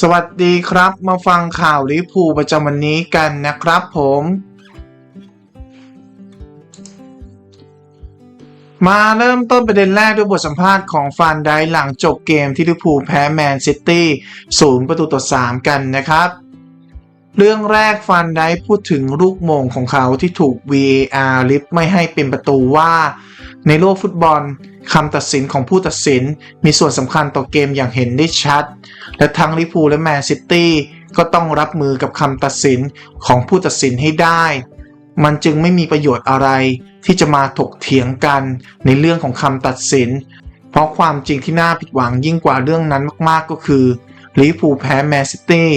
สวัสดีครับ มาฟังข่าวลิพูประจำวันนี้กันนะครับผม มาเริ่มต้นประเด็นแรกด้วยบทสัมภาษณ์ของฟานได้หลังจบเกมที่ลิพูแพ้แมนซิตี้ศูนย์ประตูต่อ 3 กันนะครับ เรื่องแรกฟานไดค์พูดถึงลูกโมงของเขาที่ถูก VAR ลิฟไม่ให้เป็นประตูว่า ในโลกฟุตบอลคำตัดสินของผู้ตัดสินมีส่วนสำคัญต่อเกมอย่างเห็นได้ชัด และทั้งลิเวอร์พูและแมนซิตี้ก็ต้องรับมือกับคำตัดสินของผู้ตัดสินให้ได้ มันจึงไม่มีประโยชน์อะไรที่จะมาถกเถียงกันในเรื่องของคำตัดสิน เพราะความจริงที่น่าผิดหวังยิ่งกว่าเรื่องนั้นมากๆก็คือ ลิเวอร์พูแพ้แมนซิตี้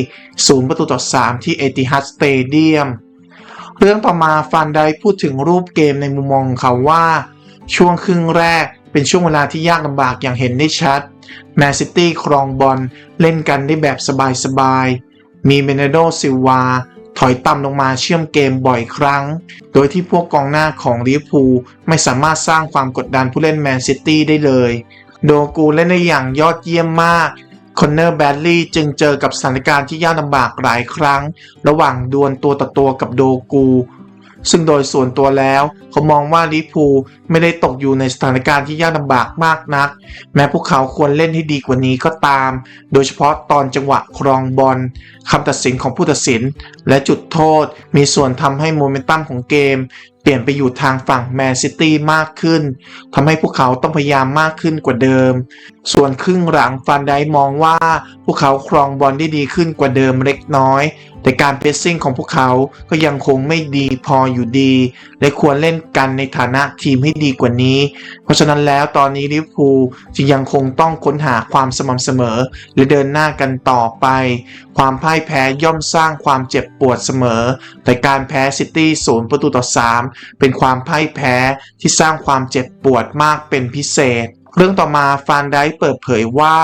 ศูนย์ประตูต่อ 3 ที่เอติฮัดสเตเดียม เรื่องต่อมาฟันได้พูดถึงรูปเกมในมุมมองของเขาว่า ช่วงครึ่งแรกเป็นช่วงเวลาที่ยากลำบากอย่างเห็นได้ชัด แมนซิตี้ครองบอลเล่นกันได้แบบสบายๆ มีเบเนโดซิลวาถอยต่ำลงมาเชื่อมเกมบ่อยครั้ง โดยที่พวกกองหน้าของลิเวอร์พูลไม่สามารถสร้างความกดดันผู้เล่นแมนซิตี้ได้เลย โดกูเล่นได้อย่างยอดเยี่ยมมาก คอนเนอร์แบดลีย์จึงเจอกับสถานการณ์ที่ยากลำบากหลายครั้ง ระหว่างดวลตัวต่อตัวกับโดกู ซึ่งโดยส่วนตัวแล้ว เขามองว่าลิพูไม่ได้ตกอยู่ในสถานการณ์ที่ยากลำบากมากนัก แม้พวกเขาควรเล่นให้ดีกว่านี้ก็ตาม โดยเฉพาะตอนจังหวะครองบอลคำตัดสินของผู้ตัดสิน และจุดโทษมีส่วนทำให้โมเมนตัมของเกมเปลี่ยนไปอยู่ทางฝั่งแมนซิตี้มากขึ้น ทำให้พวกเขาต้องพยายามมากขึ้นกว่าเดิม ส่วนครึ่งหลังฟันไดมองว่าพวกเขาครองบอลได้ดีขึ้นกว่าเดิมเล็กน้อย แต่การเพรสซิ่งของพวกเขาก็ยังคงไม่ดีพออยู่ดี และควรเล่นกันในฐานะทีมให้ดีกว่านี้ เพราะฉะนั้นแล้วตอนนี้ลิเวอร์พูลจึงยังคงต้องค้นหาความสม่ำเสมอ และเดินหน้ากันต่อไป ความพ่ายแพ้ย่อมสร้างความเจ็บปวดเสมอ แต่การแพ้ซิตี้ศูนย์ประตูต่อ 3 เป็นความพ่ายแพ้ที่สร้างความเจ็บปวดมากเป็นพิเศษ เรื่องต่อมาฟานไดเปิดเผยว่า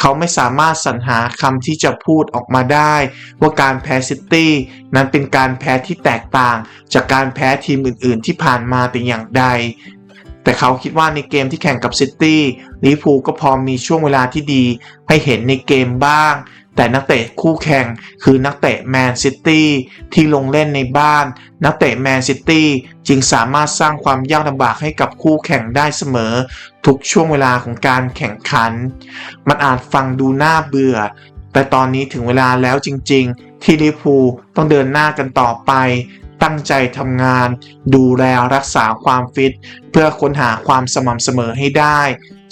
เขาไม่สามารถสรรหาคำที่จะพูดออกมาได้ ว่าการแพ้ซิตี้นั้นเป็นการแพ้ที่แตกต่าง จากการแพ้ทีมอื่น ๆ ที่ผ่านมาแต่อย่างใด แต่เขาคิดว่าในเกมที่แข่งกับซิตี้ลิฟูก็พอมีช่วงเวลาที่ดี ให้เห็นในเกมบ้าง แต่นักเตะคู่แข่งคือนักเตะแมนซิตี้ที่ลงเล่นในบ้าน นักเตะแมนซิตี้จึงสามารถสร้างความยากลำบากให้กับคู่แข่งได้เสมอ ทุกช่วงเวลาของการแข่งขัน มันอาจฟังดูน่าเบื่อ แต่ตอนนี้ถึงเวลาแล้วจริง ๆ ที่ลิเวอร์พูต้องเดินหน้ากันต่อไป ตั้งใจทำงาน ดูแลรักษาความฟิต เพื่อค้นหาความสม่ำเสมอให้ได้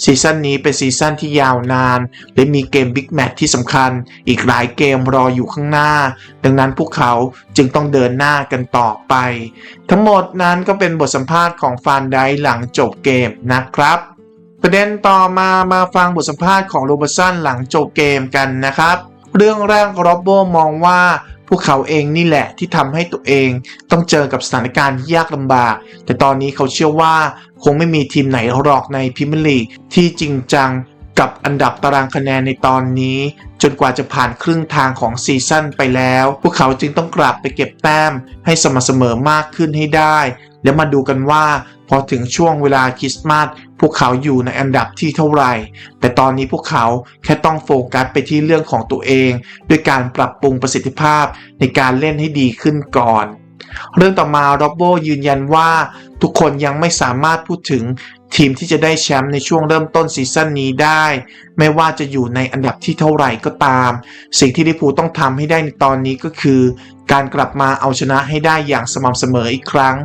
ซีซั่นนี้เป็นซีซั่นที่ยาวนาน และมีเกมบิ๊กแมตช์ที่สำคัญ อีกหลายเกมรออยู่ข้างหน้า ดังนั้นพวกเขาจึงต้องเดินหน้ากันต่อไป ทั้งหมดนั้นก็เป็นบทสัมภาษณ์ของฟานไดหลังจบเกมนะครับ ประเด็นต่อมามาฟังบทสัมภาษณ์ของโรเบอร์ตสันหลังจบเกมกันนะครับ เรื่องแรกโรบโบมองว่าพวกเขาเองนี่แหละที่ทำให้ตัวเองต้องเจอกับสถานการณ์ที่ยากลำบาก แต่ตอนนี้เขาเชื่อว่าคงไม่มีทีมไหนหรอกในพรีเมียร์ลีกที่จริงจังกับอันดับตารางคะแนนในตอนนี้ จนกว่าจะผ่านครึ่งทางของซีซั่นไปแล้ว พวกเขาจึงต้องกลับไปเก็บแต้มให้สม่ำเสมอมากขึ้นให้ได้ แล้วมาดูกันว่า พอถึงช่วงเวลาคริสต์มาสพวกเขาอยู่ในอันดับที่เท่าไหร่ แต่ตอนนี้พวกเขาแค่ต้องโฟกัสไปที่เรื่องของตัวเอง ด้วยการปรับปรุงประสิทธิภาพในการเล่นให้ดีขึ้นก่อน เรื่องต่อมาโรบโบยืนยันว่า ทุกคนยังไม่สามารถพูดถึงทีมที่จะได้แชมป์ในช่วงเริ่มต้นซีซั่นนี้ได้ ไม่ว่าจะอยู่ในอันดับที่เท่าไหร่ก็ตาม สิ่งที่ลิเวอร์พูต้องทำให้ได้ในตอนนี้ก็คือ การกลับมาเอาชนะให้ได้อย่างสม่ำเสมออีกครั้ง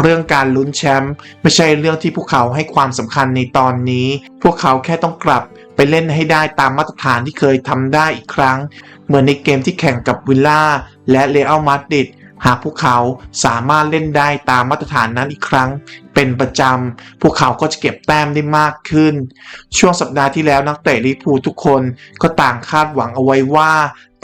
เรื่องการลุ้นแชมป์ไม่ใช่เรื่องที่พวกเขาให้ความสำคัญในตอนนี้ พวกเขาแค่ต้องกลับไปเล่นให้ได้ตามมาตรฐานที่เคยทำได้อีกครั้ง เหมือนในเกมที่แข่งกับวิลล่าและเรอัลมาดริด หากพวกเขาสามารถเล่นได้ตามมาตรฐานนั้นอีกครั้ง เป็นประจำ พวกเขาก็จะเก็บแต้มได้มากขึ้น ช่วงสัปดาห์ที่แล้วนักเตะลิพูทุกคนก็ต่างคาดหวังเอาไว้ว่า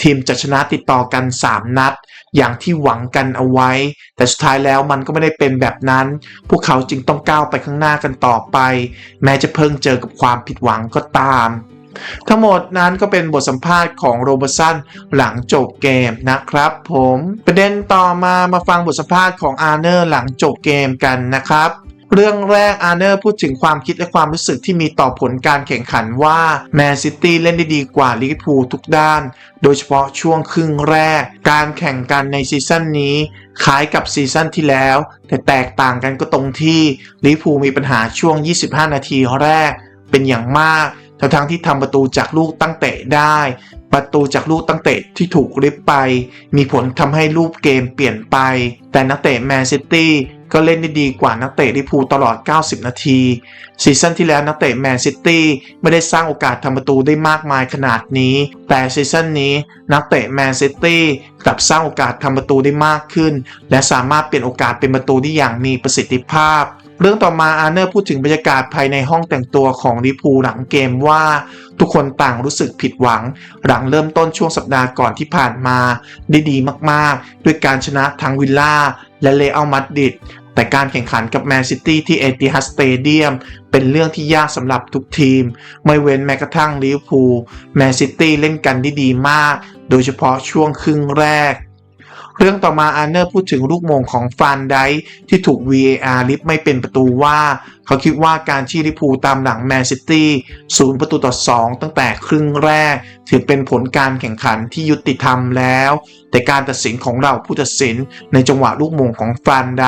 ทีมจะชนะติดต่อกัน 3 นัด อย่างที่หวังกันเอาไว้ แต่สุดท้ายแล้วมันก็ไม่ได้เป็นแบบนั้น พวกเขาจึงต้องก้าวไปข้างหน้ากันต่อไป แม้จะเพิ่งเจอกับความผิดหวังก็ตาม ทั้งหมดนั้นก็เป็นบทสัมภาษณ์ของโรเบอร์สันหลังจบเกมนะครับผมประเด็นต่อมามาฟังบทสัมภาษณ์ของอาร์เนอร์หลังจบเกมกันนะครับเรื่องแรกอาร์เนอร์พูดถึงความคิดและความรู้สึกที่มีต่อผลการแข่งขันว่าแมนซิตี้เล่นได้ดีกว่าลิเวอร์พูลทุกด้าน โดยเฉพาะช่วงครึ่งแรก การแข่งกันในซีซั่นนี้คล้ายกับซีซั่นที่แล้ว แต่แตกต่างกันก็ตรงที่ลิเวอร์พูลมีปัญหาช่วง 25 นาทีแรกเป็นอย่างมาก ทั้งทั้งที่ทำประตูจากลูกตั้งเตะได้ ประตูจากลูกตั้งเตะที่ถูกริบไป มีผลทำให้รูปเกมเปลี่ยนไป แต่นักเตะแมนซิตี้ก็เล่นได้ดีกว่านักเตะลิพูตลอด 90 นาที ซีซั่นที่แล้วนักเตะแมนซิตี้ไม่ได้สร้างโอกาสทำประตูได้มากมายขนาดนี้ แต่ซีซั่นนี้นักเตะแมนซิตี้กลับสร้างโอกาสทำประตูได้มากขึ้น และสามารถเปลี่ยนโอกาสเป็นประตูได้อย่างมีประสิทธิภาพ เรื่องต่อมาอาร์เนอร์พูดถึงบรรยากาศภายในห้องแต่งตัวของลิพูหลังเกมว่า ทุกคนต่างรู้สึกผิดหวัง หลังเริ่มต้นช่วงสัปดาห์ก่อนที่ผ่านมาได้ดีมากๆ ด้วยการชนะทั้งวิลล่าและเลอัลมาดริดแต่การแข่งขันกับแมนซิตี้ที่เอติฮัดสเตเดียมเป็นเรื่องที่ยากสำหรับทุกทีม ไม่เว้นแม้กระทั่งลิเวอร์พูลแมนซิตี้เล่นกันได้ดีมาก โดยเฉพาะช่วงครึ่งแรก เรื่องต่อมาอาร์เนอร์พูดถึงลูกมงของฟานไดที่ถูก VAR ลิฟไม่เป็นประตูว่า เขาคิดว่าการที่ลิพูตามหลังแมนซิตี้ศูนย์ประตูต่อ 2 ตั้งแต่ครึ่งแรก ถือเป็นผลการแข่งขันที่ยุติธรรมแล้ว แต่การตัดสินของเราผู้ตัดสินในจังหวะลูกมงของฟานได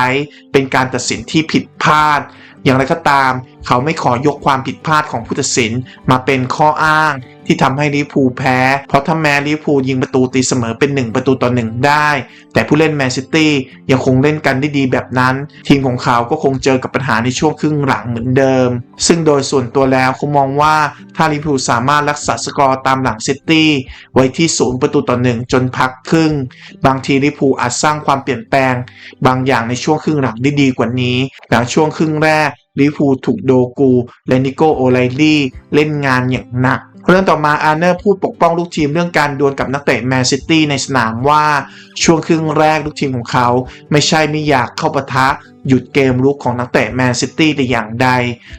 เป็นการตัดสินที่ผิดพลาด อย่างไรก็ตาม เขาไม่ขอยกความผิดพลาดของผู้ตัดสินมาเป็นข้ออ้างที่ทำให้ลิเวอร์พูลแพ้ เพราะถ้าแม้ลิเวอร์พูลยิงประตูตีเสมอเป็น 1 ประตูต่อ 1 ได้ แต่ผู้เล่นแมนซิตี้ยังคงเล่นกันได้ดีแบบนั้น ทีมของเขาก็คงเจอกับปัญหาในช่วงครึ่งหลังเหมือนเดิม ซึ่งโดยส่วนตัวแล้วเขามองว่าถ้าลิเวอร์พูลสามารถรักษาสกอร์ตามหลังซิตี้ไว้ที่ศูนย์ประตูต่อหนึ่งจนพักครึ่ง บางทีลิเวอร์พูลอาจสร้างความเปลี่ยนแปลง บางอย่างในช่วงครึ่งหลังได้ดีกว่านี้ หลังช่วงครึ่งแรก ลิฟูถูกโดกู และนิโกโอไลลี่เล่นงานอย่างหนัก เรื่องต่อมาอาร์เนอร์พูดปกป้องลูกทีมเรื่องการดวลกับนักเตะแมนซิตี้ในสนามว่า ช่วงครึ่งแรกลูกทีมของเขา ไม่ใช่ไม่อยากเข้าปะทะ หยุดเกมลุกของนักเตะแมนซิตี้แต่อย่างใด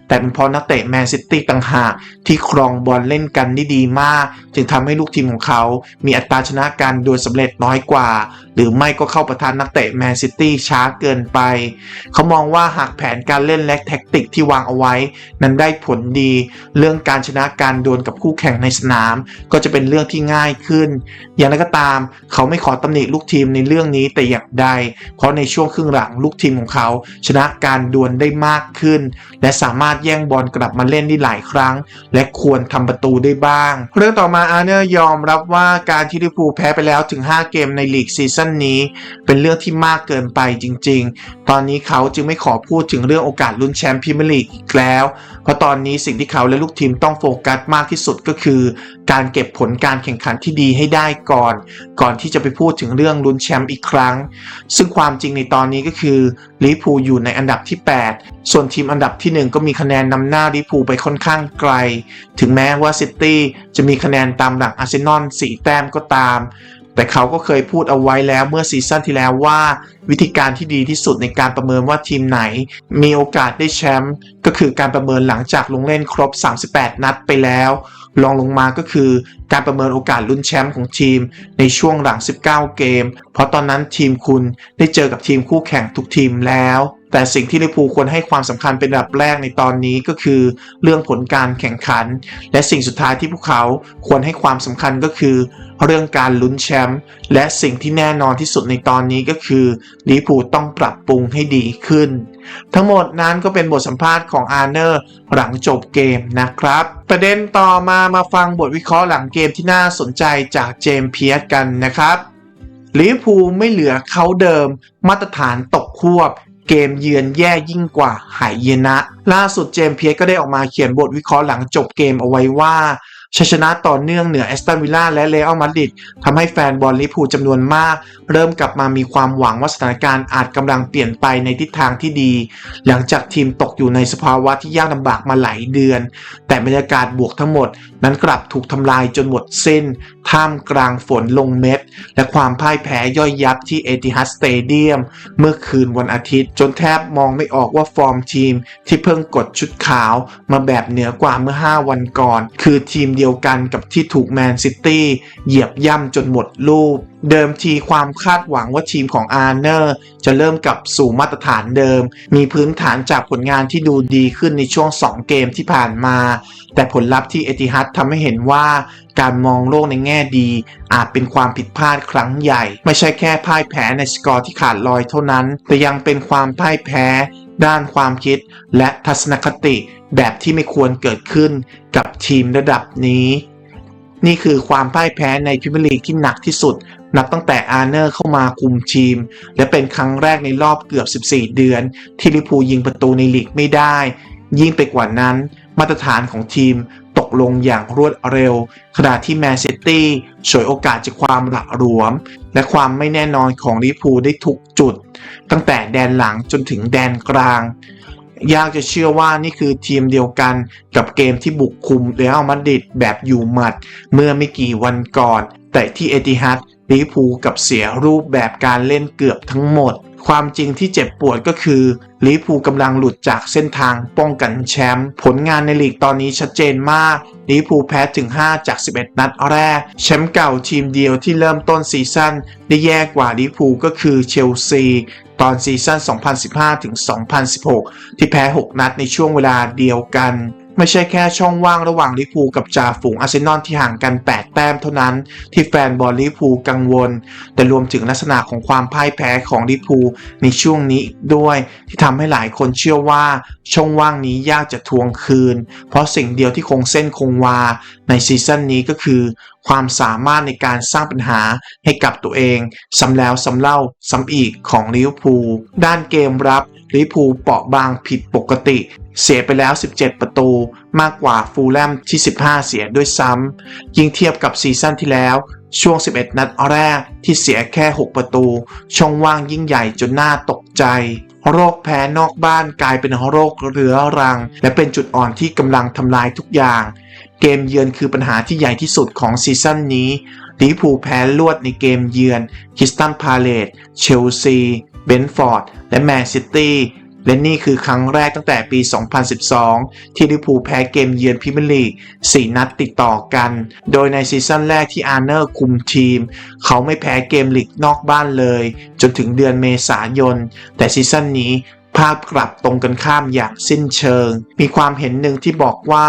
แต่เป็นเพราะนักเตะแมนซิตี้ต่างหากที่ครองบอลเล่นกันได้ดีมาก จึงทำให้ลูกทีมของเขา มีอัตราชนะการดวลสำเร็จน้อยกว่า หรือไม่ก็เข้าประทานนักเตะแมนซิตี้ช้าเกินไป เขามองว่าหากแผนการเล่นและแท็กติกที่วางเอาไว้ นั้นได้ผลดี เรื่องการชนะการดวลกับคู่แข่งในสนาม ก็จะเป็นเรื่องที่ง่ายขึ้น อย่างไรก็ตาม เขาไม่ขอตำหนิลูกทีมในเรื่องนี้แต่อย่างใด เพราะในช่วงครึ่งหลังลูกทีมของเขาชนะการดวลได้มากขึ้น และสามารถแย่งบอลกลับมาเล่นได้หลายครั้ง และควรทำประตูได้บ้าง เรื่องต่อมาอาร์เนอร์ยอมรับว่าการที่ลิเวอร์พูลแพ้ไปแล้วถึง 5 เกมในลีกซีซั่นนี้ เป็นเรื่องที่มากเกินไปจริง ๆ ตอนนี้เขาจึงไม่ขอพูดถึงเรื่องโอกาสลุ้นแชมป์พรีเมียร์ลีกอีกแล้ว เพราะตอนนี้สิ่งที่เขาและลูกทีมต้องโฟกัสมากที่สุดก็คือ การเก็บผลการแข่งขันที่ดีให้ได้ก่อน ก่อนที่จะไปพูดถึงเรื่องลุ้นแชมป์อีกครั้ง ซึ่งความจริงในตอนนี้ก็คือลิเวอร์พูลอยู่ในอันดับที่ 8 ส่วนทีมอันดับที่ 1 ก็มีคะแนนนำหน้าลิพูไปค่อนข้างไกล ถึงแม้ว่าซิตี้จะมีคะแนนตามหลังอาร์เซนอล4แต้มก็ตาม แต่เขาก็เคยพูดเอาไว้แล้วเมื่อซีซั่นที่แล้วว่า วิธีการที่ดีที่สุดในการประเมินว่าทีมไหน มีโอกาสได้แชมป์ก็คือการประเมินหลังจากลงเล่นครบ 38 นัดไปแล้ว ลองลงมาก็คือการประเมินโอกาสลุ้นแชมป์ของทีมในช่วงหลัง 19 เกม เพราะตอนนั้นทีมคุณได้เจอกับทีมคู่แข่งทุกทีมแล้ว แต่สิ่งที่ลิเวอร์พูลควรให้ความสำคัญเป็นอันดับแรกในตอนนี้ก็คือ เรื่องผลการแข่งขัน และสิ่งสุดท้ายที่พวกเขาควรให้ความสำคัญก็คือ เรื่องการลุ้นแชมป์และสิ่งที่แน่นอนที่สุดในตอนนี้ก็คือลิเวอร์พูลต้องปรับปรุงให้ดีขึ้น ทั้งหมดนั้นก็เป็นบทสัมภาษณ์ของอาร์เนอร์หลังจบเกมนะครับ ประเด็นต่อมามาฟังบทวิเคราะห์หลังเกมที่น่าสนใจจากเจมส์เพียร์สกันนะครับลิเวอร์พูลไม่เหลือเขาเดิม มาตรฐานตกควบ เกมเยือนแย่ยิ่งกว่าหายเยนะ ล่าสุดเจมส์เพียร์สก็ได้ออกมาเขียนบทวิเคราะห์หลังจบเกมเอาไว้ว่า ชัยชนะต่อเนื่องเหนือแอสตันวิลล่าและเรอัลมาดริดทำให้แฟนบอลลิพูจำนวนมาก เริ่มกลับมามีความหวังว่าสถานการณ์อาจกำลังเปลี่ยนไปในทิศทางที่ดี หลังจากทีมตกอยู่ในสภาวะที่ยากลำบากมาหลายเดือน แต่บรรยากาศบวกทั้งหมด นั้นกลับถูกทำลายจนหมดสิ้น ท่ามกลางฝนลงเม็ด และความพ่ายแพ้ย่อยยับที่เอติฮัดสเตเดียมเมื่อคืนวันอาทิตย์ จนแทบมองไม่ออกว่าฟอร์มทีม ที่เพิ่งกดชุดขาวมาแบบเหนือกว่าเมื่อ 5 วันก่อน คือทีมเดียวดียวกันกับที่ถูกแมนซิตี้เหยียบย่ำจนหมดรูป เดิมทีความคาดหวังว่าทีมของอาร์เนอร์ จะเริ่มกลับสู่มาตรฐานเดิม มีพื้นฐานจากผลงานที่ดูดีขึ้นในช่วง 2 เกมที่ผ่านมา แต่ผลลัพธ์ที่เอติฮัดทำให้เห็นว่าการมองโลกในแง่ดี อาจเป็นความผิดพลาดครั้งใหญ่ ไม่ใช่แค่พ่ายแพ้ในสกอร์ที่ขาดลอยเท่านั้น แต่ยังเป็นความพ่ายแพ้ ด้านความคิดและทัศนคติแบบที่ไม่ควรเกิดขึ้นกับทีมระดับนี้ นี่คือความพ่ายแพ้ในพิมพ์ลีกที่หนักที่สุด นับตั้งแต่อาร์เนอร์เข้ามาคุมทีม และเป็นครั้งแรกในรอบเกือบ 14 เดือน ที่ลิพูยิงประตูในลีกไม่ได้ ยิ่งไปกว่านั้น มาตรฐานของทีม ตกลงอย่างรวดเร็ว ขณะที่แมนซิตี้ฉวยโอกาสจากความหละหลวม และความไม่แน่นอนของลิพูได้ทุกจุด ตั้งแต่แดนหลังจนถึงแดนกลาง ยากจะเชื่อว่านี่คือทีมเดียวกันกับเกมที่บุกคุมเรอัลมาดริดแบบอยู่หมัด เมื่อไม่กี่วันก่อน แต่ที่เอติฮัดลิพูกับเสียรูปแบบการเล่นเกือบทั้งหมด ความจริงที่เจ็บปวดก็คือลิเวอร์พูกำลังหลุดจากเส้นทางป้องกันแชมป์ผลงานในลีกตอนนี้ชัดเจนมากลิเวอร์พูแพ้ถึง 5 จาก 11 นัดแรก แชมป์เก่าทีมเดียวที่เริ่มต้นซีซั่นได้แย่กว่าลิเวอร์พูก็คือเชลซีตอนซีซั่น 2015ถึง2016 ที่แพ้ 6 นัดในช่วงเวลาเดียวกัน ไม่ใช่แค่ช่องว่างระหว่างลิพูกับจ่าฝูงอาร์เซนอลที่ห่างกัน 8 แต้มเท่านั้น ที่แฟนบอลลิพูกังวล แต่รวมถึงลักษณะของความพ่ายแพ้ของลิพูในช่วงนี้อีกด้วย ที่ทำให้หลายคนเชื่อว่า ช่องว่างนี้ยากจะทวงคืน เพราะสิ่งเดียวที่คงเส้นคงวาในซีซั่นนี้ก็คือ ความสามารถในการสร้างปัญหาให้กับตัวเองซ้ำแล้วซ้ำเล่าซ้ำอีกของลิเวอร์พูลด้านเกมรับ ลิพูเปราะบางผิดปกติ เสียไปแล้ว 17 ประตู มากกว่าฟูลแลมที่ 15 เสียด้วยซ้ำยิ่งเทียบกับซีซั่นที่แล้ว ช่วง 11 นัดแรกที่เสียแค่ 6 ประตู ช่องว่างยิ่งใหญ่จนน่าตกใจโรคแพ้นอกบ้านกลายเป็นโรคเรื้อรัง และเป็นจุดอ่อนที่กำลังทำลายทุกอย่าง เกมเยือนคือปัญหาที่ใหญ่ที่สุดของซีซั่นนี้ลิพูแพ้ลวดในเกมเยือน คิสตันพาเลตเชลซี เบนฟอร์ด และแมนซิตี้และนี่คือครั้งแรกตั้งแต่ปี 2012 ที่ลิเวอร์พูลแพ้เกมเยือนพรีเมียร์ลีก 4 นัดติดต่อกัน โดยในซีซั่นแรกที่อาร์เนอร์คุมทีม เขาไม่แพ้เกมลีกนอกบ้านเลย จนถึงเดือนเมษายน แต่ซีซั่นนี้ภาพกลับตรงกันข้ามอย่างสิ้นเชิง มีความเห็นหนึ่งที่บอกว่า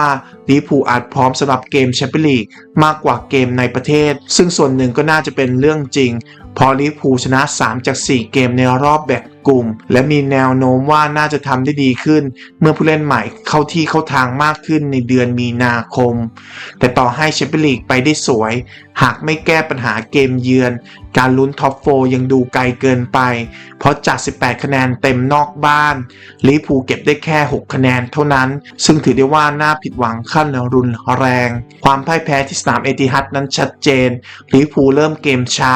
ลิพูอาจพร้อมสำหรับเกมแชมเปี้ยนลีกมากกว่าเกมในประเทศ ซึ่งส่วนหนึ่งก็น่าจะเป็นเรื่องจริง พอลิฟูชนะ 3 จาก 4 เกมในรอบแบ่ง กลุ่ม และมีแนวโน้มว่าน่าจะทำได้ดีขึ้น เมื่อผู้เล่นใหม่เข้าที่เข้าทางมากขึ้นในเดือนมีนาคม แต่ต่อให้แชมเปี้ยนลีกไปได้สวย หากไม่แก้ปัญหาเกมเยือน การลุ้นท็อปโฟยังดูไกลเกินไป เพราะจาก 18 คะแนนเต็มนอกบ้านลิเวอร์พูลเก็บได้แค่ 6 คะแนนเท่านั้น ซึ่งถือได้ว่าน่าผิดหวังขั้นรุนแรง ความพ่ายแพ้ที่สนามเอติฮัดนั้นชัดเจนลิเวอร์พูลเริ่มเกมช้า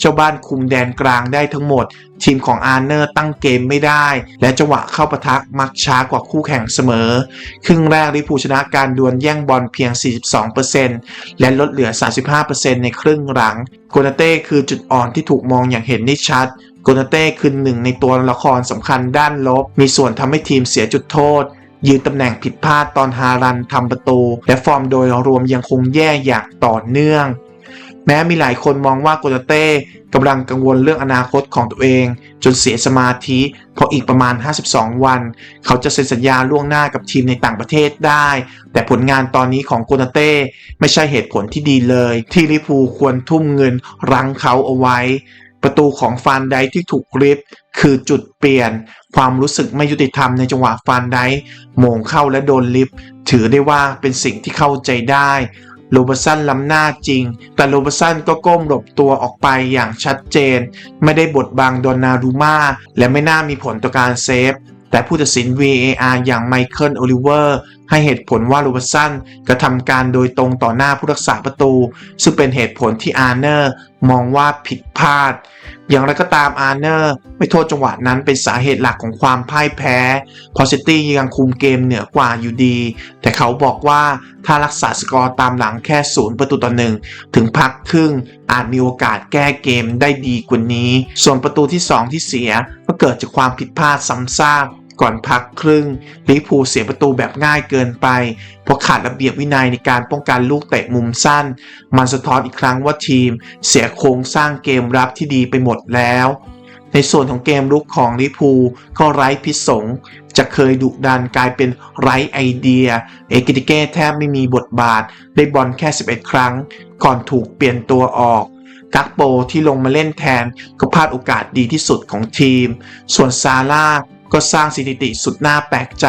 เจ้าบ้านคุมแดนกลางได้ทั้งหมด ทีมของอาร์เนอร์ตั้งเกมไม่ได้ และจังหวะเข้าปะทะมักช้ากว่าคู่แข่งเสมอ ครึ่งแรกลิเวอร์พูชนะการดวลแย่งบอลเพียง 42%และลดเหลือ 35%ในครึ่งหลัง โกนาเต้คือจุดอ่อนที่ถูกมองอย่างเห็นได้ชัด โกนาเต้คือหนึ่งในตัวละครสำคัญด้านลบ มีส่วนทำให้ทีมเสียจุดโทษยืนตำแหน่งผิดพลาดตอนฮารันทำประตู และฟอร์มโดยรวมยังคงแย่อย่างต่อเนื่อง แม้มีหลายคนมองว่าโกนาเต้กำลังกังวลเรื่องอนาคตของตัวเอง จนเสียสมาธิ เพราะอีกประมาณ 52 วัน เขาจะเซ็นสัญญาล่วงหน้ากับทีมในต่างประเทศได้ แต่ผลงานตอนนี้ของโกนาเต้ไม่ใช่เหตุผลที่ดีเลย ที่ลิพูควรทุ่มเงินรั้งเขาเอาไว้ ประตูของฟานไดที่ถูกริบคือจุดเปลี่ยน ความรู้สึกไม่ยุติธรรมในจังหวะฟานไดโมงเข้าและโดนลิฟถือได้ว่าเป็นสิ่งที่เข้าใจได้ โรเบร์สันล้ำหน้าจริง แต่โรเบร์สันก็ก้มหลบตัวออกไปอย่างชัดเจน ไม่ได้บดบังดอนนารูมาและไม่น่ามีผลต่อการเซฟ แต่ผู้ตัดสิน VAR อย่างไมเคิลโอลิเวอร์ให้เหตุผลว่าโรเบสันกระทำการโดยตรงต่อหน้าผู้รักษาประตู ซึ่งเป็นเหตุผลที่อาร์เนอร์มองว่าผิดพลาด อย่างไรก็ตามอาร์เนอร์ไม่โทษจังหวะนั้นเป็นสาเหตุหลักของความพ่ายแพ้ พอซิตี้ยังคุมเกมเหนือกว่าอยู่ดี แต่เขาบอกว่าถ้ารักษาสกอร์ตามหลังแค่ศูนย์ประตูต่อหนึ่งถึงพักครึ่งอาจมีโอกาสแก้เกมได้ดีกว่านี้ ส่วนประตูที่ 2 ที่เสียก็เกิดจากความผิดพลาดซ้ำซาก ก่อนพักครึ่งลิพูเสียประตูแบบง่ายเกินไป เพราะขาดระเบียบวินัยในการป้องกันลูกเตะมุมสั้น มันสะท้อนอีกครั้งว่าทีม เสียโครงสร้างเกมรับที่ดีไปหมดแล้ว ในส่วนของเกมลุกของลิพูก็ไร้พิษสงจะเคยดุดันกลายเป็นไร้ไอเดีย เอกิติเก้แทบไม่มีบทบาท ได้บอลแค่ 11 ครั้ง ก่อนถูกเปลี่ยนตัวออกกักโปที่ลงมาเล่นแทนก็พลาดโอกาสดีที่สุดของทีม ส่วนซาร่า ก็สร้างสถิติสุดน่าแปลกใจ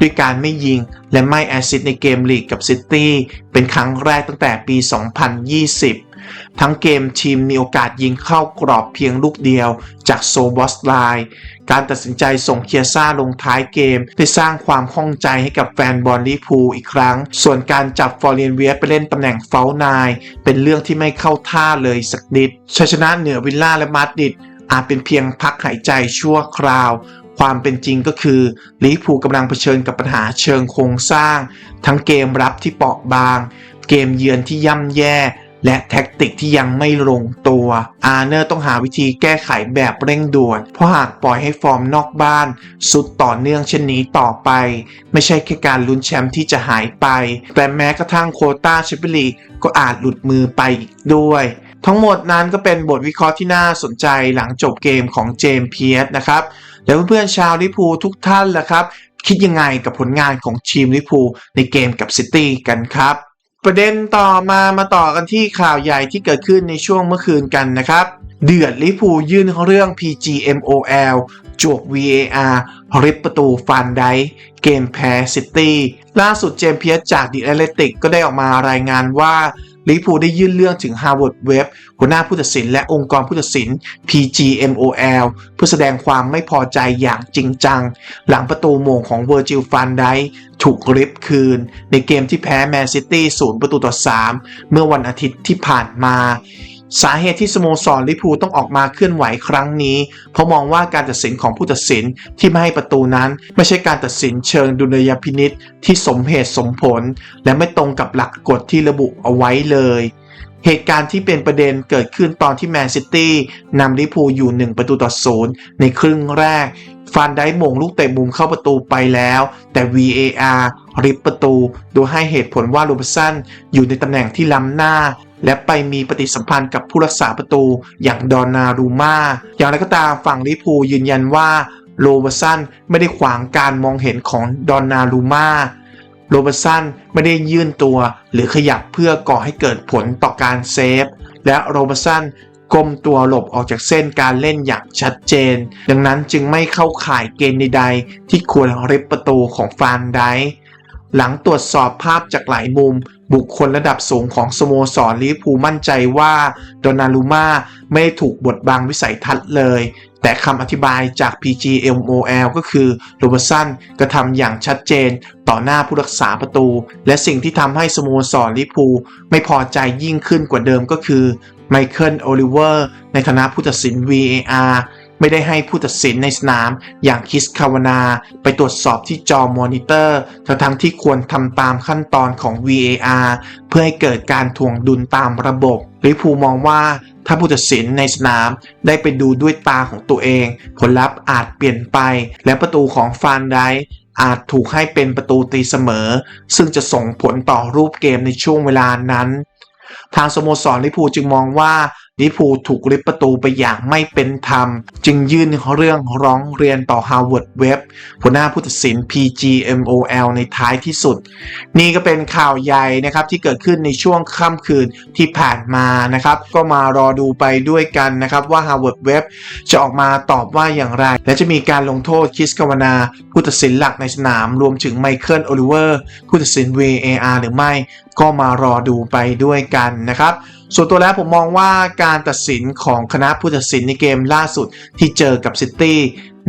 ด้วยการไม่ยิงและไม่แอซิสในเกมลีกกับซิตี้เป็นครั้งแรกตั้งแต่ปี 2020 ทั้งเกมทีมมีโอกาสยิงเข้ากรอบเพียงลูกเดียวจากโซบอสไลน์การตัดสินใจส่งเคียซ่าลงท้ายเกม ได้สร้างความข้องใจให้กับแฟนบอลลิพูอีกครั้ง ส่วนการจับฟอร์เรนเวียไปเล่นตำแหน่งเฟลนายเป็นเรื่องที่ไม่เข้าท่าเลยสักนิดชัยชนะเหนือวิลล่าและมาดริดอาจเป็นเพียงพักหายใจชั่วคราว ความเป็นจริงก็คือลิเวอร์พูลกำลังเผชิญกับปัญหาเชิงโครงสร้าง ทั้งเกมรับที่เปราะบาง เกมเยือนที่ย่ำแย่ และแท็กติกที่ยังไม่ลงตัว อาร์เนอร์ต้องหาวิธีแก้ไขแบบเร่งด่วน เพราะหากปล่อยให้ฟอร์มนอกบ้าน สุดต่อเนื่องเช่นนี้ต่อไป ไม่ใช่แค่การลุ้นแชมป์ที่จะหายไป แต่แม้กระทั่งโคต้าแชมเปี้ยนลีกก็อาจหลุดมือไปอีกด้วยทั้งหมดนั้นก็เป็นบทวิเคราะห์ที่น่าสนใจหลังจบเกมของเจมส์เพียสนะครับ แล้วเพื่อนๆชาวลิพูทุกท่านล่ะครับ คิดยังไงกับผลงานของทีมลิพูในเกมกับซิตี้กันครับ ประเด็นต่อมามาต่อกันที่ข่าวใหญ่ที่เกิดขึ้นในช่วงเมื่อคืนกันนะครับ เดือดลิพูยื่นเรื่อง PGMOL จวก VAR ริบประตูฟันไดเกมแพ้ซิตี้ล่าสุดเจมเพียสจากดีแอเลติกก็ได้ออกมารายงานว่า ลิพูได้ยื่นเรื่องถึง Harvard Web หัวหน้าผู้ตัดสินและองค์กรผู้ตัดสิน PGMOL เพื่อแสดงความไม่พอใจอย่างจริงจัง หลังประตูโมงของ Virgil van Dijk ถูกริบคืน ในเกมที่แพ้แมนซิตี้ศูนย์ประตูต่อ 3 เมื่อวันอาทิตย์ที่ผ่านมา สาเหตุที่สโมสรลิพูต้องออกมาเคลื่อนไหวครั้งนี้ เพราะมองว่าการตัดสินของผู้ตัดสินที่ไม่ให้ประตูนั้น ไม่ใช่การตัดสินเชิงดุลยพินิษที่สมเหตุสมผล และไม่ตรงกับหลักกฎที่ระบุเอาไว้เลย เหตุการณ์ที่เป็นประเด็นเกิดขึ้นตอนที่แมนซิตี้นำลิพูอยู่ 1 ประตูต่อศูนย์ในครึ่งแรกฟันได้มงลูกเตะมุมเข้าประตูไปแล้ว แต่ VAR ริบประตู โดยให้เหตุผลว่าโรบสันอยู่ในตำแหน่งที่ล้ำหน้า และไปมีปฏิสัมพันธ์กับผู้รักษาประตูอย่างดอนนารูมาอย่างไรก็ตามฝั่งลิพูยืนยันว่าโรเบสันไม่ได้ขวางการมองเห็นของดอนนารูมาโรเบร์สันไม่ได้ยื่นตัวหรือขยับเพื่อก่อให้เกิดผลต่อการเซฟ และโรเบร์สันก้มตัวหลบออกจากเส้นการเล่นอย่างชัดเจน ดังนั้นจึงไม่เข้าข่ายเกณฑ์ใดๆที่ควรริบประตูของฟานได หลังตรวจสอบภาพจากหลายมุม บุคคลระดับสูงของสโมสรลิเวอร์พูลมั่นใจว่าโดนารูมาไม่ได้ถูกบดบังวิสัยทัศน์เลย แต่คำอธิบายจาก PGMOL ก็คือโรเบสันกระทำอย่างชัดเจนต่อหน้าผู้รักษาประตู และสิ่งที่ทำให้สโมสรลิเวอร์พูลไม่พอใจยิ่งขึ้นกว่าเดิมก็คือไมเคิลโอลิเวอร์ในฐานะผู้ตัดสิน VAR ไม่ได้ให้ผู้ตัดสินในสนาม อย่างคิสคาวนา ไปตรวจสอบที่จอมอนิเตอร์ทั้งทั้งที่ควรทำตามขั้นตอนของ VAR เพื่อให้เกิดการถ่วงดุลตามระบบลิพูมองว่าถ้าผู้ตัดสินในสนามได้ไปดูด้วยตาของตัวเอง ผลลัพธ์อาจเปลี่ยนไป และประตูของฟานไดค์อาจถูกให้เป็นประตูตีเสมอ ซึ่งจะส่งผลต่อรูปเกมในช่วงเวลานั้น ทางสโมสรลิพูจึงมองว่าิพูถูกริบประตูไปอย่างไม่เป็นธรรม จึงยื่นเรื่องร้องเรียนต่อ Harvard Web หัวหน้าผู้ตัดสิน PGMOL ในท้ายที่สุด นี่ก็เป็นข่าวใหญ่นะครับที่เกิดขึ้นในช่วงค่ำคืนที่ผ่านมานะครับ ก็มารอดูไปด้วยกันนะครับว่า Harvard Web จะออกมาตอบว่าอย่างไร และจะมีการลงโทษคิสกาวนาผู้ตัดสินหลักในสนาม รวมถึงไมเคิลโอลิเวอร์ผู้ตัดสิน VAR หรือไม่ ก็มารอดูไปด้วยกันนะครับ ส่วนตัวแล้วผมมองว่าการตัดสินของคณะผู้ตัดสินในเกมล่าสุดที่เจอกับซิตี้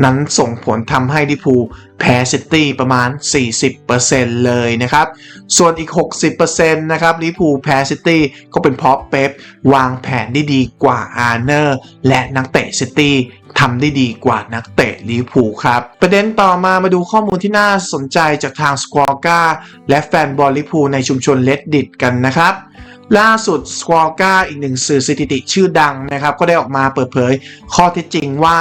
นั้นส่งผลทำให้ลิพูแพ้ซิตี้ประมาณ 40%เลยนะครับ ส่วนอีก 60%นะครับลิพูแพ้ซิตี้ก็เป็นเพราะเป๊ปวางแผนได้ดีกว่าอาร์เนอร์และนักเตะซิตี้ทำได้ดีกว่านักเตะลิพูครับ ประเด็นต่อมามาดูข้อมูลที่น่าสนใจจากทางสควอก้าและแฟนบอลลิพูในชุมชนเลดดิตกันนะครับ ล่าสุดสควอก้าอีกหนึ่งสื่อสถิติชื่อดังนะครับ ก็ได้ออกมาเปิดเผยข้อเท็จจริงว่า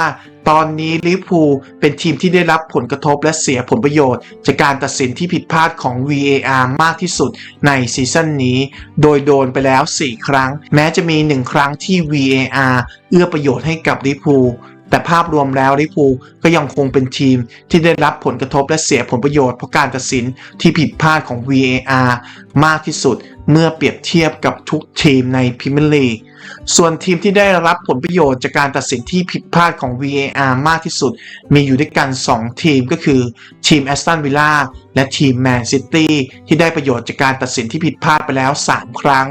ตอนนี้ลิเวอร์พูเป็นทีมที่ได้รับผลกระทบและเสียผลประโยชน์ จากการตัดสินที่ผิดพลาดของ VAR มากที่สุดในซีซั่นนี้ โดยโดนไปแล้ว 4 ครั้ง แม้จะมี 1 ครั้งที่ VAR เอื้อประโยชน์ให้กับลิเวอร์พู แต่ภาพรวมแล้วลิเวอร์พูลก็ยังคงเป็นทีมที่ได้รับผลกระทบและเสียผลประโยชน์เพราะการตัดสินที่ผิดพลาดของ VAR มากที่สุดเมื่อเปรียบเทียบกับทุกทีมในพรีเมียร์ลีก ส่วนทีมที่ได้รับผลประโยชน์จากการตัดสินที่ผิดพลาดของ VAR มากที่สุด มีอยู่ด้วยกัน 2 ทีมก็คือ ทีมแอสตันวิลล่าและทีมแมนซิตี้ที่ได้ประโยชน์จากการตัดสินที่ผิดพลาดไปแล้ว 3 ครั้ง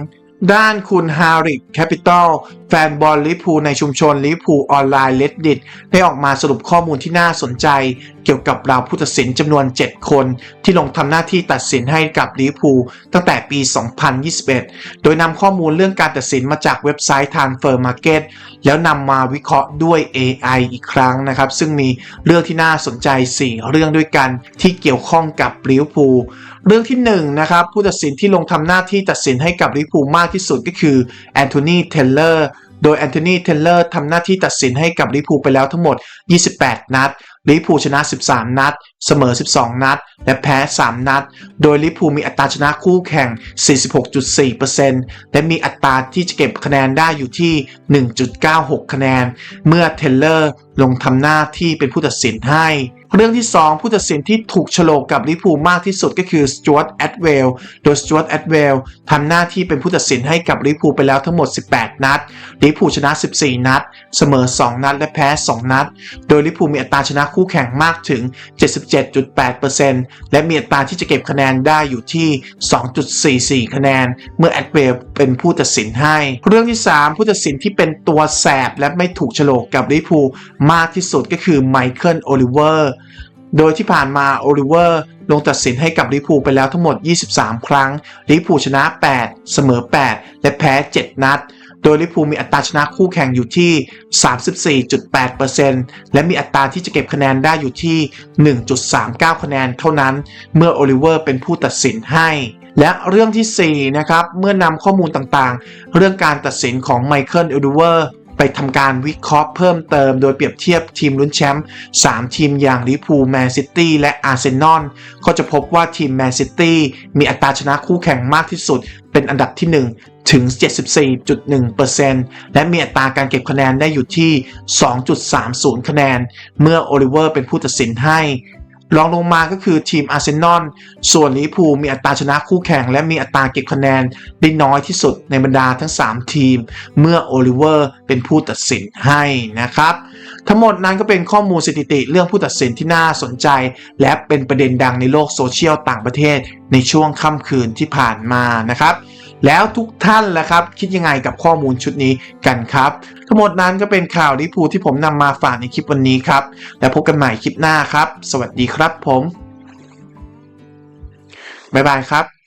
ด้านคุณฮาริกแคปิตอลแฟนบอลลิพูในชุมชนลิพูออนไลน์เลดดิตได้ออกมาสรุปข้อมูลที่น่าสนใจ เกี่ยวกับเราผู้ตัดสินจำนวน 7 คน ที่ลงทำหน้าที่ตัดสินให้กับลิพูตั้งแต่ปี 2021 โดยนำข้อมูลเรื่องการตัดสินมาจากเว็บไซต์ Transfer Market แล้วนำมาวิเคราะห์ด้วย AI อีกครั้งนะครับ ซึ่งมีเรื่องที่น่าสนใจ 4 เรื่องด้วยกันที่เกี่ยวข้องกับลิพู เรื่องที่1นนะครับผู้ตัดสินที่ลงทำหน้าที่ตัดสินให้กับลิพูมากที่สุดก็คือแอนโทนีเทเลอร์โดยแอนโทนีเทเลอร์ทำหน้าที่ตัดสินให้กับลิพูไปแล้วทั้งหมด 28 นัดลิพูชนะ 13 นัด เสมอ 12 นัด และแพ้ 3 นัด โดยลิพูมีอัตราชนะคู่แข่ง 46.4%และมีอัตราที่จะเก็บคะแนนได้อยู่ที่ 1.96 คะแนน เมื่อเทเลอร์ลงทำหน้าที่เป็นผู้ตัดสินให้ เรื่องที่ 2 ผู้ตัดสินที่ถูกโฉลกกับลิพูมากที่สุดก็คือสจวตแอดเวลโดยสจวตแอดเวลทำหน้าที่เป็นผู้ตัดสินให้กับลิพูไปแล้วทั้งหมด 18 นัดลิพูชนะ 14 นัด เสมอ 2 นัด และแพ้ 2 นัด โดยลิพูมีอัตราชนะคู่แข่งมากถึง 77.8%และมีอัตราที่จะเก็บคะแนนได้อยู่ที่ 2.44 คะแนน เมื่อแอดเวลเป็นผู้ตัดสินให้ เรื่องที่ 3 ผู้ตัดสินที่เป็นตัวแสบและไม่ถูกโฉลกกับลิพูมากที่สุดก็คือไมเคิลโอลิเวอร์โดยที่ผ่านมาโอลิเวอร์ลงตัดสินให้กับลิเวอร์พูไปแล้วทั้งหมด 23 ครั้งลิเวอร์พูชนะ 8 เสมอ 8 และแพ้ 7 นัด โดยลิเวอร์พูมีอัตราชนะคู่แข่งอยู่ที่ 34.8%และมีอัตราที่จะเก็บคะแนนได้อยู่ที่ 1.39 คะแนนเท่านั้น เมื่อโอลิเวอร์เป็นผู้ตัดสินให้และเรื่องทีสี่4 นะครับ เมื่อนำข้อมูลต่างๆ เรื่องการตัดสินของไมเคิลโอลิเวอร์ ไปทำการวิเคราะห์เพิ่มเติมโดยเปรียบเทียบทีมลุ้นแชมป์3ทีมอย่างลิพูแมนซิตี้และอาร์เซนอลก็จะพบว่าทีมแมนซิตี้มีอัตราชนะคู่แข่งมากที่สุด เป็นอันดับที่ 1 ถึง 74.1%และมีอัตราการเก็บคะแนนได้อยู่ที่ 2.30 คะแนน เมื่อโอลิเวอร์เป็นผู้ตัดสินให้ รองลงมาก็คือทีมอาร์เซนอลส่วนลิเวอร์พูลมีอัตราชนะคู่แข่ง และมีอัตราเก็บคะแนนได้น้อยที่สุดในบรรดาทั้ง 3 ทีม เมื่อโอลิเวอร์เป็นผู้ตัดสินให้นะครับ ทั้งหมดนั้นก็เป็นข้อมูลสถิติเรื่องผู้ตัดสินที่น่าสนใจ และเป็นประเด็นดังในโลกโซเชียลต่างประเทศในช่วงค่ำคืนที่ผ่านมานะครับ แล้วทุกท่านล่ะครับ คิดยังไงกับข้อมูลชุดนี้กันครับ ทั้งหมดนั้นก็เป็นข่าวลิพูที่ผมนำมาฝากในคลิปวันนี้ครับ แล้วพบกันใหม่คลิปหน้าครับ สวัสดีครับผมบ๊ายบายครับ